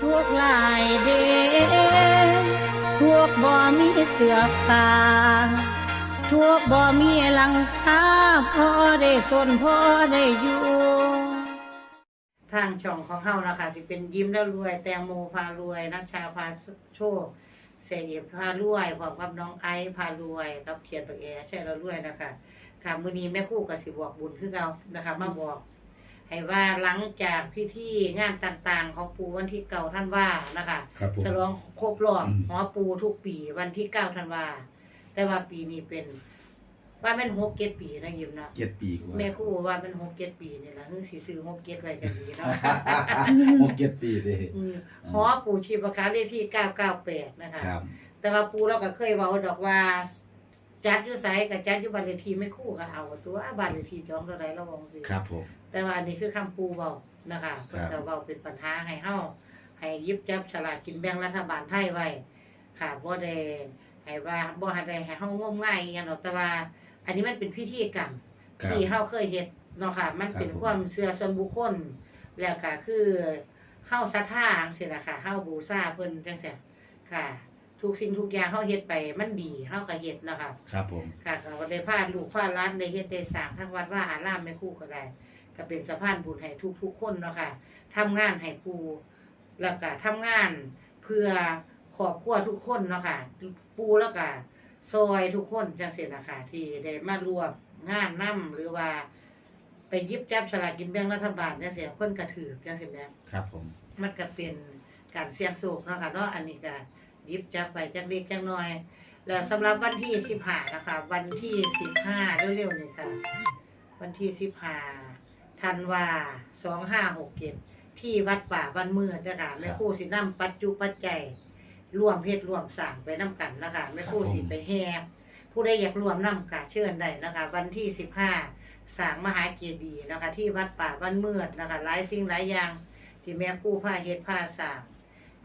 ทุกหลายเดพวกบ่มีเสือผ้าทุกบ่มีหลังคาพอได้สนพอได้อยู่ทางช่องของเฮานะคะสิเป็นยิ้มแล้วรวย แตงโมพารวยนัชชาพาโชคเสยเอกพารวยพร้อมกับน้องไอซ์พารวยกับเขียนปากแอใช่แล้วรวยนะคะค่ะมือนี้แม่คู่ก็สิบอกบุญคือเก่านะคะ มาบอก ให้ว่าหลังจากพิธีงานต่างๆ ของปู่วันที่เก่าท่านว่านะคะครับผมฉลองครบรอบอืม หอปูทุกปีวันที่เก้าธันวาแต่ว่าปีนี้เป็น ว่าแม่นหกเจ็ดปีนะยิมนะเจ็ดปีกว่าแม่ครู่ว่าเป็นหกเจ็ดปีนี่แหละคือสิซื้อหกเจ็ดไว้กันดีเนาะ หกเจ็ดปีเลยอืมหอปูชีพคาเลขที่เก้าเก้าแปดนะคะ ครับแต่ว่าปูเราก็เคยเว้าดอกว่า จัดอยู่ไสกับจัดอยู่บ้านเลขที่ไม่คู่ก็เอาตัวบ้านเลขที่จองเท่าไรเราบอกสิครับผม แต่ว่าอันนี้คือคำปูเบานะคะเพิ่นก็เว้าเป็นปัญหาให้เฮาให้หยิบจับฉลากกินแบ่งรัฐบาลไทยไว้ ค่ะบ่ได้ให้ว่าบ่ให้ได้ให้เฮางมง่ายอีหยังดอกแต่ว่า อันนี้มันเป็นพิธีกรรม ครับ ที่เฮาเคยเฮ็ดเนาะค่ะ มันเป็นครับผม ความเชื่อส่วนบุคคล แล้วก็คือเฮาศรัทธาจังซี่ล่ะค่ะเฮาบูชาเพิ่นจังซี่ค่ะ ทุกสิ่งทุกอย่างเฮาเฮ็ดไปมันดีเฮาก็เฮ็ดเนาะค่ะ ครับผม ค่ะก็ได้พาลูกพาหลานได้เฮ็ดได้สร้างทั้งวัดว่าอารามแม่ครู่ก็ได้ ก็เป็นสะพานบุญให้ทุกๆคนเนาะค่ะทำงานให้ปูแล้วก็ทำงานเพื่อครอบครัวทุกคนเนาะค่ะปูแล้วก็ซอยทุกคนจังซี่ล่ะค่ะที่ได้มารวมงานนํหรือว่า ไปหยิบจับฉลากกินแบ่งรัฐบาลจังซี่เพิ่นก็ถือจังซี่แหมครับ ผม มันก็เป็นการเสี่ยงโชคเนาะค่ะเนาะอันนี้ก็หยิบจับไปจักเล็กจักน้อย แล้วสำหรับวันที่สิบห้านะคะ วันที่สิบห้าเร็วๆนี่ค่ะ วันที่สิบห้า ธันวาสองห้าหกเจ็ดที่วัดป่าบ้านเมือดนะคะแม่ครู่สินำปัจจุปัจจัยร่วมเพศร่วมสร้างไปน้กันนะคะแม่ครู่สิไปแห่ผู้ใดอยากร่วมนำกะเชิญได้นะคะ วันที่สิบห้าสร้างมหาเจดีย์นะคะ ที่วัดป่าบ้านเมือดนะคะหลายสิ่งหลายอย่างที่แม่ครู่ผ้าเฮ็ดผ้าสร้าง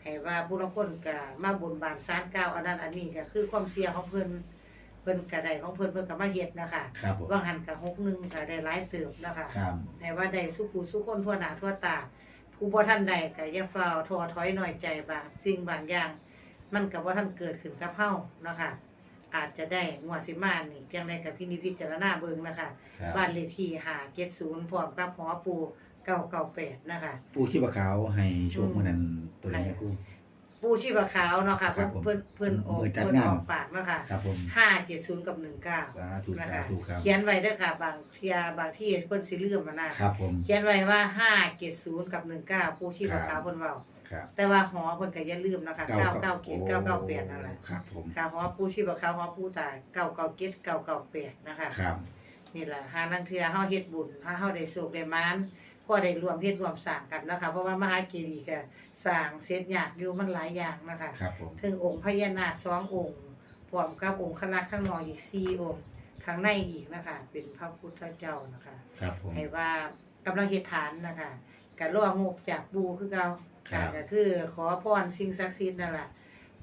ให้ว่าผู้ลางคนก็มาบนบานสารกล่าวอันนั้นอันนี้ก็คือความเสียของเพิ่น เพิ่นก็ได้ของเพิ่นเพิ่นก็มาเฮ็ดนะคะครับผมว่างหันก็หกหนึงก็ได้หลายเติบนะคะครับให้ว่าได้สุผู้สุคนทั่วหน้าทั่วตาผู้บ่ทันใดก็อย่าฟ้าวท้อถอยหน่อยใจบางสิ่งบางอย่าง มันก็บ่ทันเกิดขึ้นกับเฮาเนาะค่ะอาจจะได้งวดสิมานี่จังได๋ก็พินิจพิจารณาเบิ่งนะคะครับบ้านเลขที่570พร้อมกับหอปู่998นะคะ ปูขี้ปลาขาวให้โชคเมื่อนั้นตัวไหนแม่ครูปู ชีพขาวเนาะค่ะครัเพิ่นบผมเพิ่นเพิ่นออกมือจัดเพิ่นงาน ออกปากเนาะค่ะครับผมห้าเจ็ดศูนย์กับหนึ่งเก้าสาธุนะสาคะธุครับ เขียนไว้เด้อค่ะ บางเทียบางที่เพิ่นสิลืมมานะครับผม เขียนไว้ว่าห้าเจ็ดศูนย์กับหนึ่งเก้าปูชีพขาวเพิ่นเว้าครับแต่ว่าหอเพิ่นก็อย่าลืมนะคะเก้าเก้าเจ็ดเก้าเก้าแปดนั่นแหละครับผมค่ะหอปูชีพขาวหอปูตายเก้าเก้าเจ็ดเก้าเก้าแปดนะคะ ครับ นี่แหละหาลังเทือเฮาเฮ็ดบุญถ้าเฮาได้สุขได้มาน พอได้รวมเฮ็ดรวมสร้างกันนะคะเพราะว่ามหาเจดีย์ก็สร้างเสร็จยากอยู่มันหลายอย่างนะคะครับผมถึงองค์พญานาคสององค์พร้อมกับองค์คณะข้างนอกอีกสี่องค์ข้างในอีกนะคะ เป็นพระพุทธเจ้านะคะครับผมให้ว่ากำลังเฮ็ดฐานนะคะก็รองบจากปูคือเก่าครับก็คือขอพรสิ่งศักดิ์สิทธิ์นั่นแหละ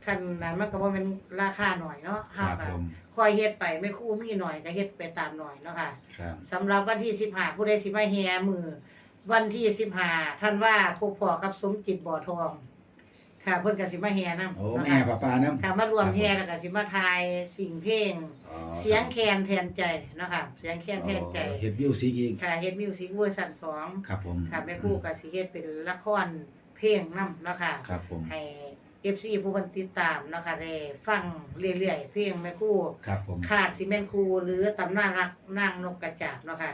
คันนั้นมันก็บ่แม่นราคาหน่อยเนาะครัเฮาบก็ผมคอยเฮ็ดไปไม่คู่มีหน่อยก็เฮ็ดไปตามหน่อยเนาะค่ะครับสำหรับวันที่15ผู้ใดสิมาแห่มือ วันที่15ท่านว่าพบพ่อกับสมจิตบ่อทอง ค่ะ เพิ่นก็สิมาแห่นำโอ้แม่ป้าป้าน้ำ ค่ะมารวมแห่แล้วก็สิมาทายสิ่งเพลง อ๋อเสียงแคนแทนใจเนาะค่ะเสียงแคนแทนใจ อ๋อเฮ็ดวิวซีกีค่ะเฮ็ดมิวสิกเวอร์ชันสองครับผมค่ะแม่ครูก็สิเฮ็ดเป็นละครเพลงนำเนาะค่ะครับผมให้ FC ผู้เพิ่นติดตามเนาะค่ะได้ฟังเรื่อยๆเพลงแม่ครูครับผม ขาดสิแม่นครูหรือตำนานรักนางนกกระจาบเนาะค่ะ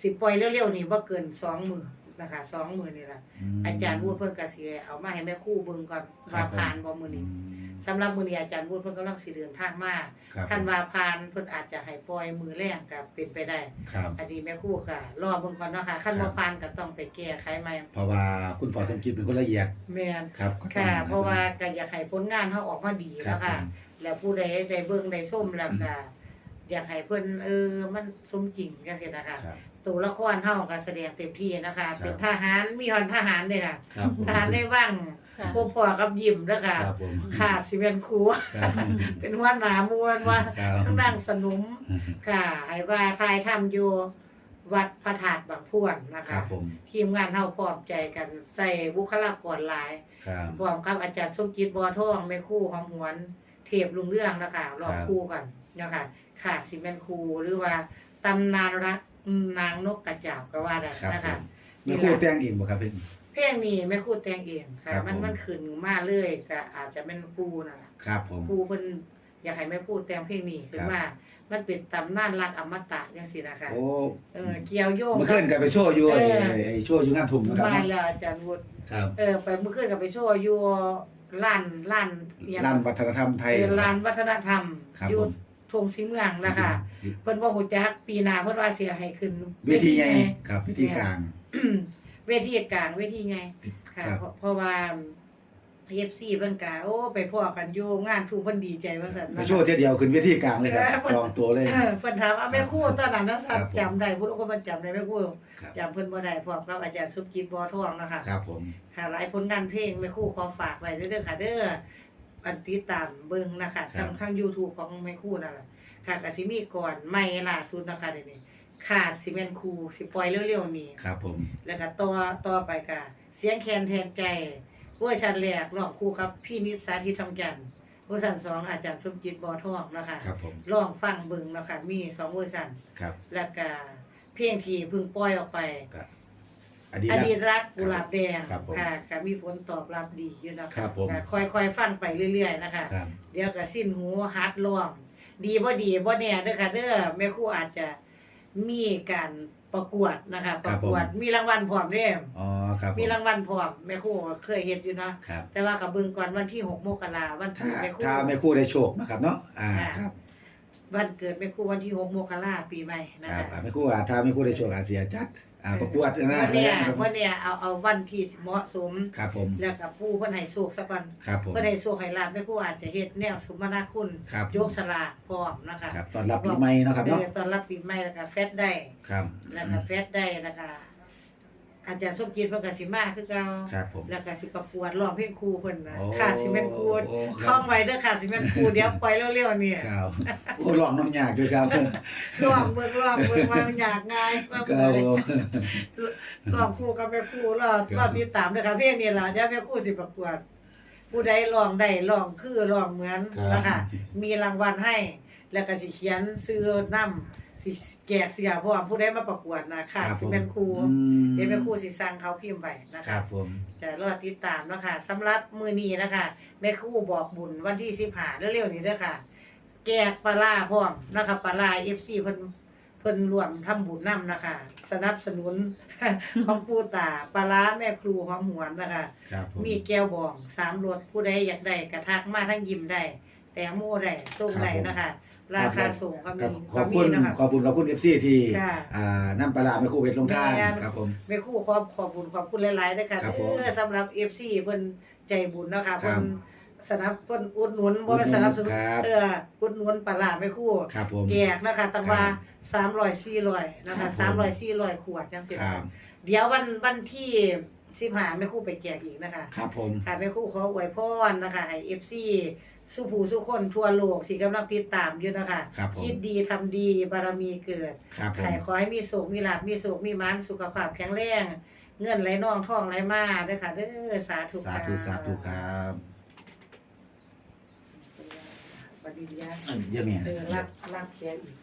สิปล่อยเร็วๆนี่บ่เกิน2มื้อนะคะ2มื้อนี่ล่ะมอาจารย์วูดเพิ่นก็สิเอามาให้แม่ครูเบิ่งก่อนครัว่าบผมผ่านบ่มื้ออืนี้มสำหรับมื้อนี้อาจารย์วูดเพิ่นกำลังสิเดินทางมาครับคันว่าผ่านเพิ่นอาจจะให้ปล่อยมือแรงก็เป็นไปได้ ครับ อันนี้แม่ครูก็รอเบิ่งก่อนเนาะค่ะคันครับ่บผ่านก็ต้องไปแก้ไขใหม่เพราะว่าคุณพ่อสมคิดเป็นคนละเอียดแม่นครับก็ต้องค่ะ เพราะว่าก็อยากให้ผลงานเฮาออกมาดีครับเนาะค่ะ ผมแล้วผู้ใดได้เบิ่งได้ชมแล้วก็อยากให้เพิ่นเออมันสมจริงจังซี่นะคะ ครับตัวละครเฮาก็แสดงเต็มที่นะคะ ครับ เป็นทหารมีฮอนทหารเด้อค่ะ ครับผมทหารได้ว่างค่ะ พบพ่อกับยิ้มเด้อค่ะครับผมค่ะสิเป็นครูครับเป็นหัวหน้ามวลว่าครับ ทั้งนั่งสนุมค่ะให้ว่าทายทำอยู่วัดพระธาตุบางพวนนะครัคะบผมทีมงานเฮาพร้อมใจกันใส่บุคลากรหลาย ครับพร้อมกับอาจารย์สมจิตบัวทองแม่ครู่ของหวนเทพลุงเรื่องนะคะรอบครับคู่กันนะคะขาดสิเป็นครูหรือว่าตำนานรัก นางนกกระจาบก็ว่าได้ครับนะผคะ มแม่ครู่แต่งเองบ่ครับเพิ่น เพลงนี้แม่ครู่แต่งเองค่ะ ครับมันผม มันขึ้นมาเลยก็อาจจะเป็นปูนั่นแหละครับผม ปูเพิ่นอยากให้แม่พูดแต่งเพลงนี้ขึ้นครับ มามันเป็นตำนานรักอมตะจังซี่นะคะโอ้เออเกี่ยวโยง เมื่อคืนก็ไปโชว์อยู่ไอ้เออ ไอ้โชว์อยู่งานทุ่งนะครับมาเนาะแล้วอาจารย์วุฒิครับเออ ไปเมื่อคืนก็ไปโชว์อยู่ร้านร้านอิหยังร้านวัฒนธรรมไทย เป็นร้านวัฒนธรรมครับอยู่ผม ทงสีเมืองนะคะเพิ่นบ่ฮู้จักปีหน้าเพิ่นว่าสิให้ขึ้นเวทีใหญ่ครับเวทีกลางเวทีกลางเวทีใหญ่ค่ะครับเพราะเพราะว่า FC เพิ่นก็โอ้ไปพ้อกันอยู่งานทุกเพิ่นดีใจว่าซั่นไปนะคะโชว์เที่ยวเดียวขึ้นเวทีกลางเลยครับเออลองตัวเลยเออเพิ่นถามว่าแม่ครูตอนนั้นนะสัตครับผมจำได้ผู้คนมันจำได้แม่ครูครับจำเพิ่นบ่ได้พร้อมกับอาจารย์สุกิจบ่อทองนะคะครับผมค่ะหลายผลงานเพลงแม่ครูขอฝากไว้เด้อค่ะเด้อ อันติดตามเบิ่งนะคะทางทาง YouTube ของแม่ครูนั่นแหละค่ะก็สิมีก่อนใหม่ล่าสุดนะคะเดี๋ยวนี้ขาดสิแม่นครูสิปล่อยเร็วๆนี้ ครับผม แล้วก็ต่อต่อไปก็เสียงแคนแทนใจเวอร์ชันแรกร้องคู่กับพี่นิสสาธิตทำจันทร์เวอร์ชันสองอาจารย์สมจิตบ่อทองนะคะครับผมลองฟังเบิ่งเนาะค่ะมีสองเวอร์ชันครับ แล้วก็เพลงที่เพิ่งปล่อยออกไปก็ อดีตอรัก ดีตรักกุหลาบแดงครับผมค่ะก็มีผลตอบรับดีอยู่นะครัคะบผมก็ค่อยๆฟังไปเรื่อยๆนะคะ ครับ เดี๋ยวก็สิ้นหูฮัดร้องดีบ่ดีบ่แน่เด้อค่ะเด้อแม่ครูอาจจะมีการประกวดนะคะประกวดมีรางวัลพร้อมเด้อ๋อครับผมมีรางวัลพร้อมแม่ครูก็เคยเฮ็ดอยู่เนาะครับแต่ว่าก็เบิ่งก่อนวันที่ 6 มกราวันถ้าที่แม่ครู ถ้าแม่ครู่ได้โชคนะครับเนาะอ่าค่ะ ครับ วันเกิดแม่ครูวันที่6มกราปีใหม่นะครัคะบอ่าแม่ครู่อ่าถ้าแม่ครู่ได้โชคอาจสิจัดอ่าประกวดนะวันเนี้ยครับวันเนี้ยเอาเอาวันที่เหมาะสม ครับผมแล้วก็ผู้เพิ่นให้สุขซะก่อนครับผมเพิ่นให้สุขให้ลาบแม่ครูอาจจะเฮ็ดแนวสมนาคุณครับยกสลากพร้อมนะคะครับตอนรับปีใหม่เนาะครับเนาะเออตอนรับปีใหม่แล้วก็แฟตได้ ครับแล้วก็แฟตได้แล้วก็ อาจารย์สมจิตเพิ่นก็สิมาคือเก่าครับผม แล้วก็สิประกวดร้องเพลงครูเพิ่นน่ะโอ้ขาดสิแม่นครูโอ้ครับ ท่องไว้เด้อขาดสิแม่นครูเดี๋ยวปล่อยเร็วๆนี่ครับโอ้ลองน้ำยากด้วยครับร้องเบิ่งร้องเบิ่งว่ามันยากง่ายมากคเลรับยผมร้องครูกับแม่ครูรอครับรอติดตามเด้อค่ะเพลงนี้ล่ะเดี๋ยวแม่ครูสิประกวด ผู้ใดร้องได้ร้องคือร้องเหมือนนะคะมีรางวัลให้ แล้วก็สิเขียนซื้อนำ สิแจกเสียพร้อมผู้ใดมาประกวดนะค่ะรับสิเป็นครูอืมเดี๋ยวแม่ครูสิสั่งเขาพิมพ์ไว้นะครัคะบผม จะรอติดตามเนาะคะสำหรับมื้อนี้นะคะแม่ครูบอกบุญวันที่15เร็วๆนี้เด้อค่ะแจกปลาร้าพร้อมนะคะปลาร้า FC เพิ่นเพิ่นรวมทำบุญนํนะคะ สนับสนุน ของปู่ตาปลาร้าแม่ครูของหวนนะคะ ครับผม มีแก้วบองสามรสผู้ใดอยากได้กระทักมาทั้งยิ้มได้ แตงโมได้ส่งได้นะคะ ราคาส่งก็ครัมีบขก็อบมีคุณนะคะขอบคุณขอบคุณ FC ที่ค่ะอ่านำปลาร้าแม่ครู่เพชรลงทานแม่น ครับผม แม่ครู่ขอบขอบคุณขอบคุณหลายๆด้วยค่ะครับผมเออสำหรับ FC เพิ่นใจบุญเนาะคะครัเพิ่บนสนับเพิ่นอุดหนุนบ่แม่นสนับสนุนครับ เอออุดหนุนปลาร้าแม่ครู่ครับผม แจกนะคะตั้งว่า300 400นะครัคะบผม 300 400ขวดจังซี่ครับเดี๋ยววันวันที่15แม่ครู่ไปแจกอีกนะคะ ครับผม ค่ะแม่ครู่ขออวยพรนะคะให้ FC สุผู้สุคนทั่วโลกที่กำลังติดตามอยู่นะคะครับผมคิดดีทำดีบารมีเกิดครับผมใครขอให้มีสุขมีลาภมีสุขมีมันสุขภาพแข็งแรงเงินไหลน่องทองไหลมาเด้อค่ะเด้อสาธุสาธุสาธุครับปฏิญาณเยอะแม่เออรับรับแขกอีก